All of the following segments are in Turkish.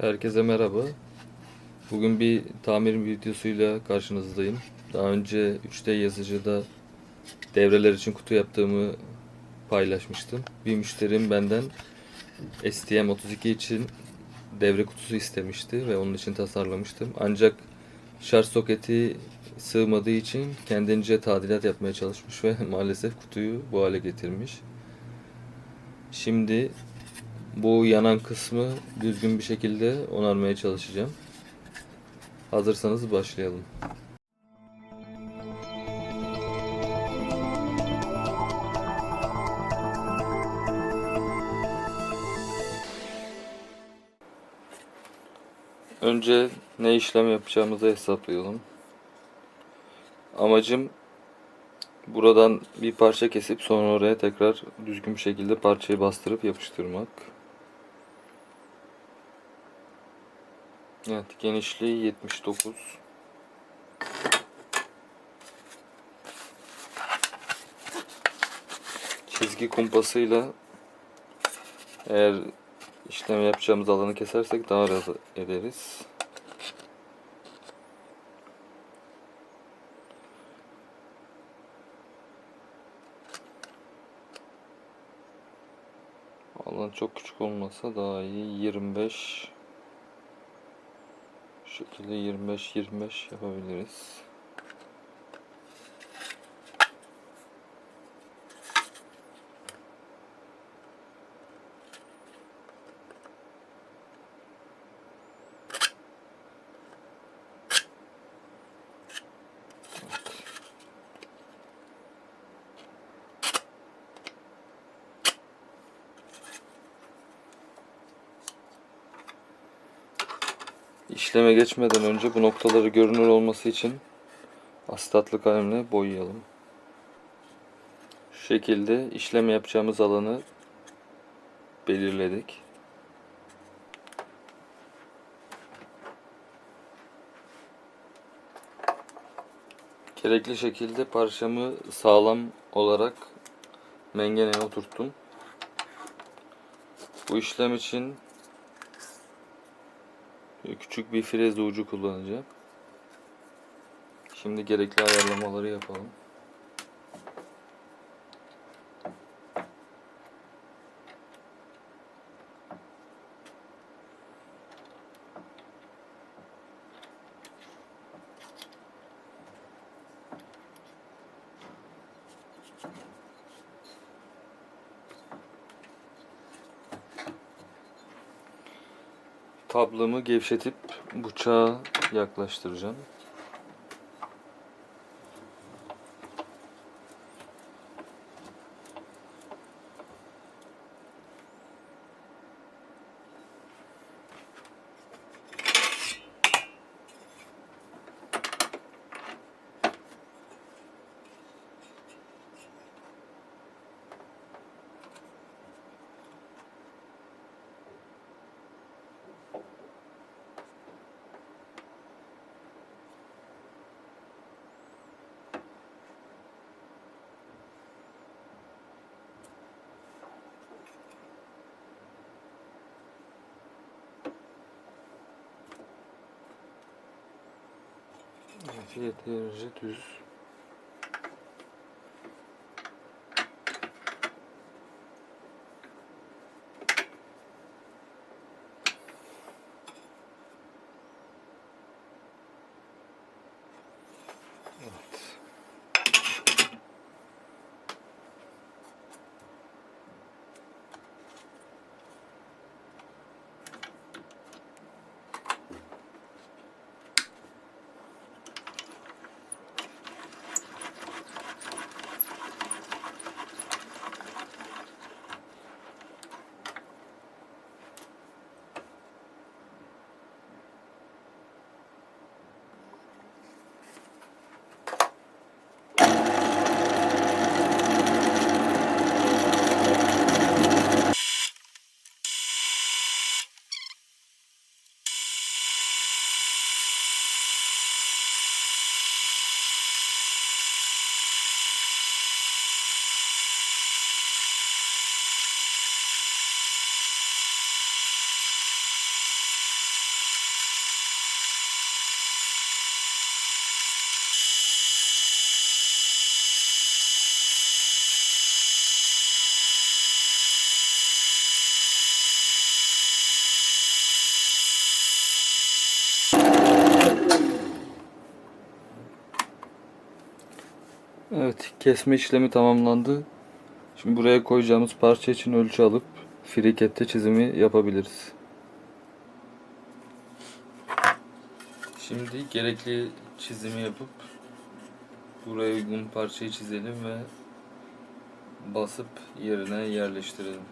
Herkese merhaba. Bugün bir tamir videosuyla karşınızdayım. Daha önce 3D yazıcıda devreler için kutu yaptığımı paylaşmıştım. Bir müşterim benden STM32 için devre kutusu istemişti ve onun için tasarlamıştım. Ancak şarj soketi sığmadığı için kendince tadilat yapmaya çalışmış ve maalesef kutuyu bu hale getirmiş. Şimdi bu yanan kısmı düzgün bir şekilde onarmaya çalışacağım. Hazırsanız başlayalım. Önce ne işlem yapacağımızı hesaplayalım. Amacım buradan bir parça kesip sonra oraya tekrar düzgün bir şekilde parçayı bastırıp yapıştırmak. Evet, genişliği 79. Çizgi kumpasıyla eğer işlem yapacağımız alanı kesersek daha rahat ederiz. Alan çok küçük olmasa daha iyi. 25 şu şekilde 25 25 yapabiliriz. İşleme geçmeden önce bu noktaları görünür olması için asetatlı kalemle boyayalım. Şu şekilde işlem yapacağımız alanı belirledik. Gerekli şekilde parçamı sağlam olarak mengeneye oturttum. Bu işlem için küçük bir freze ucu kullanacağım. Şimdi gerekli ayarlamaları yapalım. Tablımı gevşetip bıçağa yaklaştıracağım. Evet, yeterince düz. Evet, kesme işlemi tamamlandı. Şimdi buraya koyacağımız parça için ölçü alıp frikette çizimi yapabiliriz. Şimdi gerekli çizimi yapıp buraya uygun parçayı çizelim ve basıp yerine yerleştirelim.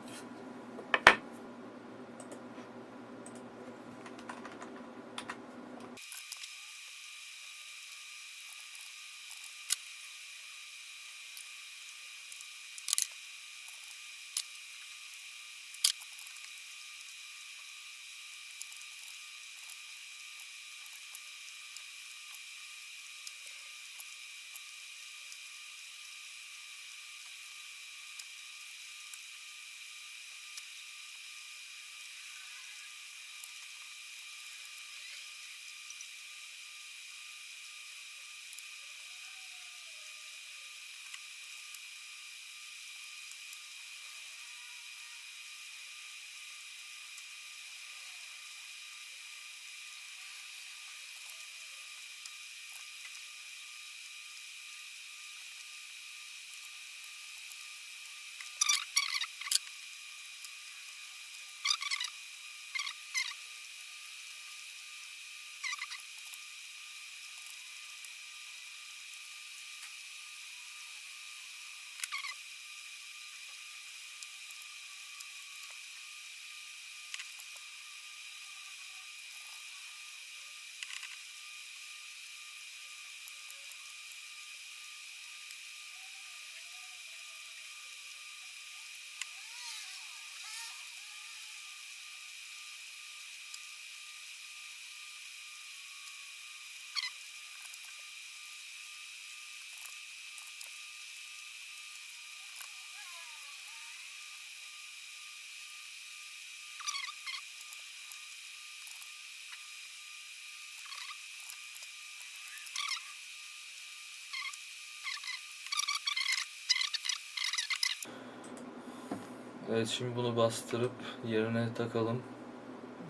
Evet şimdi bunu bastırıp yerine takalım.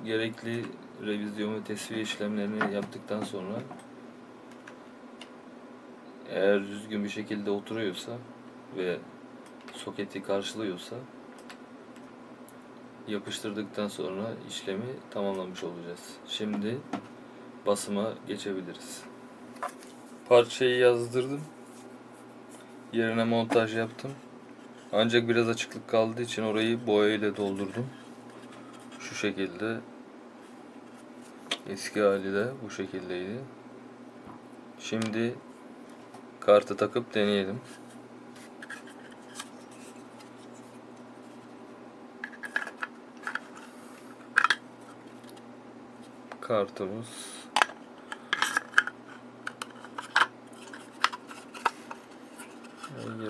Gerekli revizyon ve tesviye işlemlerini yaptıktan sonra eğer düzgün bir şekilde oturuyorsa ve soketi karşılıyorsa yapıştırdıktan sonra işlemi tamamlamış olacağız. Şimdi basıma geçebiliriz. Parçayı yazdırdım. Yerine montaj yaptım. Ancak biraz açıklık kaldığı için orayı boya ile doldurdum. Şu şekilde. Eski hali de bu şekildeydi. Şimdi kartı takıp deneyelim. Kartımız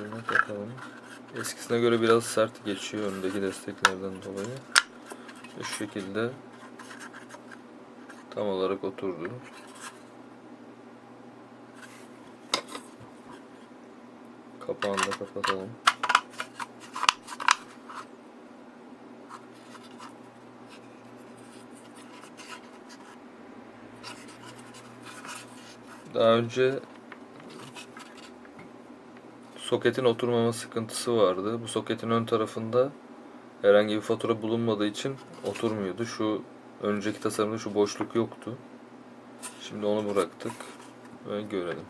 yerine takalım. Eskisine göre biraz sert geçiyor öndeki desteklerden dolayı. Şu şekilde tam olarak oturdu. Kapağını da kapatalım. Daha önce soketin oturmama sıkıntısı vardı. Bu soketin ön tarafında herhangi bir fatura bulunmadığı için oturmuyordu. Şu önceki tasarımda şu boşluk yoktu. Şimdi onu bıraktık ve görelim.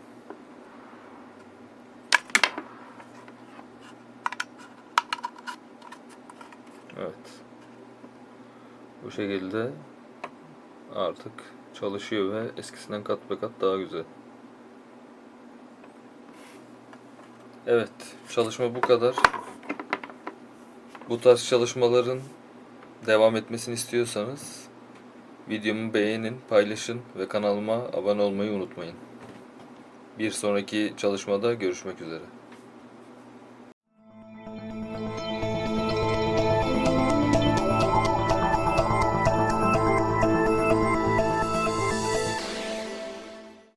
Evet. Bu şekilde artık çalışıyor ve eskisinden kat be kat daha güzel. Evet, çalışma bu kadar. Bu tarz çalışmaların devam etmesini istiyorsanız videomu beğenin, paylaşın ve kanalıma abone olmayı unutmayın. Bir sonraki çalışmada görüşmek üzere.